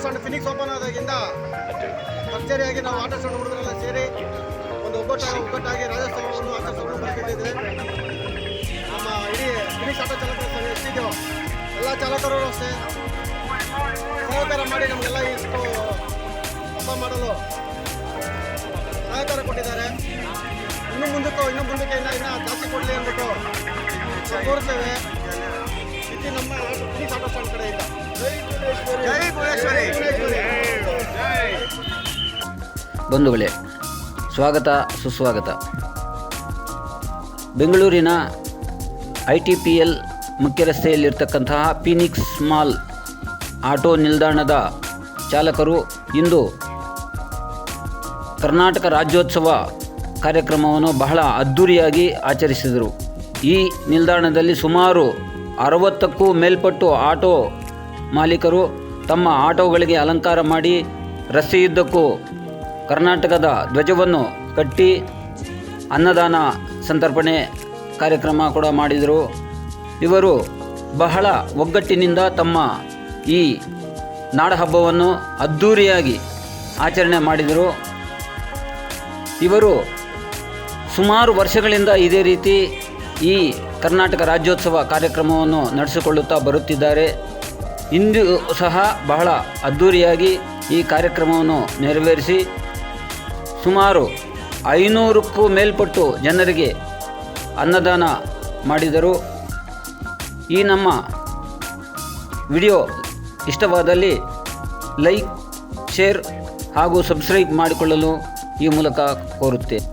ಬಂದಾಗಿಂದ ಭರ್ಜರಿಯಾಗಿ ನಾವು ಆಟ ಸಣ್ಣ ಹುಡುಗರೆಲ್ಲ ಸೇರಿ ಒಂದು ಒಬ್ಬಟ್ಟಾಗಿ ಒಬ್ಬಟ್ಟಾಗಿ ರಾಜ್ಯೋತ್ಸವವನ್ನು ಆಚರಿಸೋಣ ಬರ್ತಿದ್ದೇವೆ ನಮ್ಮ ಇಡೀ ಫಿನಿಕ್ಸ್ ಆಟೋ ಚಾಲಕರು ಎಷ್ಟಿದೆಯೋ ಎಲ್ಲ ಚಾಲಕರು ಅಷ್ಟೇ. ಸಹಕಾರ ಮಾಡಿ ನಮಗೆಲ್ಲ ಇಷ್ಟು ಹಬ್ಬ ಮಾಡಲು ಸಹಕಾರ ಕೊಟ್ಟಿದ್ದಾರೆ. ಇನ್ನು ಮುಂದಕ್ಕೂ ಇನ್ನು ಮುಂದಕ್ಕೆ ಇನ್ನ ಇನ್ನ ಜಾಸ್ತಿ ಕೊಡಲಿ ಅಂದ್ಬಿಟ್ಟು ಕೋರ್ತೇವೆ ಇದು ನಮ್ಮ ಫಿನಿಕ್ಸ್ ಆಟೋ ಸ್ಟ್ಯಾಂಡ್ ಕಡೆಯಿಂದ. ಜೈ ಭುವನೇಶ್ವರಿ ಬಂಧುಗಳೇ, ಸ್ವಾಗತ, ಸುಸ್ವಾಗತ. ಬೆಂಗಳೂರಿನ ಐ ಟಿ ಪಿ ಎಲ್ ಮುಖ್ಯ ರಸ್ತೆಯಲ್ಲಿರ್ತಕ್ಕಂತಹ ಫೀನಿಕ್ಸ್ ಮಾಲ್ ಆಟೋ ನಿಲ್ದಾಣದ ಚಾಲಕರು ಇಂದು ಕರ್ನಾಟಕ ರಾಜ್ಯೋತ್ಸವ ಕಾರ್ಯಕ್ರಮವನ್ನು ಬಹಳ ಅದ್ಧೂರಿಯಾಗಿ ಆಚರಿಸಿದರು. ಈ ನಿಲ್ದಾಣದಲ್ಲಿ ಸುಮಾರು ಅರವತ್ತಕ್ಕೂ ಮೇಲ್ಪಟ್ಟು ಆಟೋ ಮಾಲೀಕರು ತಮ್ಮ ಆಟೋಗಳಿಗೆ ಅಲಂಕಾರ ಮಾಡಿ ರಸ್ತೆಯುದ್ದಕ್ಕೂ ಕರ್ನಾಟಕದ ಧ್ವಜವನ್ನು ಕಟ್ಟಿ ಅನ್ನದಾನ ಸಂತರ್ಪಣೆ ಕಾರ್ಯಕ್ರಮ ಕೂಡ ಮಾಡಿದರು. ಇವರು ಬಹಳ ಒಗ್ಗಟ್ಟಿನಿಂದ ತಮ್ಮ ಈ ನಾಡಹಬ್ಬವನ್ನು ಅದ್ಧೂರಿಯಾಗಿ ಆಚರಣೆ ಮಾಡಿದರು. ಇವರು ಸುಮಾರು ವರ್ಷಗಳಿಂದ ಇದೇ ರೀತಿ ಈ ಕರ್ನಾಟಕ ರಾಜ್ಯೋತ್ಸವ ಕಾರ್ಯಕ್ರಮವನ್ನು ನಡೆಸಿಕೊಳ್ಳುತ್ತಾ ಬರುತ್ತಿದ್ದಾರೆ. ಇಂದು ಸಹ ಬಹಳ ಅದ್ಧೂರಿಯಾಗಿ ಈ ಕಾರ್ಯಕ್ರಮವನ್ನು ನೆರವೇರಿಸಿ ಸುಮಾರು ಐನೂರಕ್ಕೂ ಮೇಲ್ಪಟ್ಟು ಜನರಿಗೆ ಅನ್ನದಾನ ಮಾಡಿದರು. ಈ ನಮ್ಮ ವಿಡಿಯೋ ಇಷ್ಟವಾದಲ್ಲಿ ಲೈಕ್, ಶೇರ್ ಹಾಗೂ ಸಬ್ಸ್ಕ್ರೈಬ್ ಮಾಡಿಕೊಳ್ಳಲು ಈ ಮೂಲಕ ಕೋರುತ್ತೇನೆ.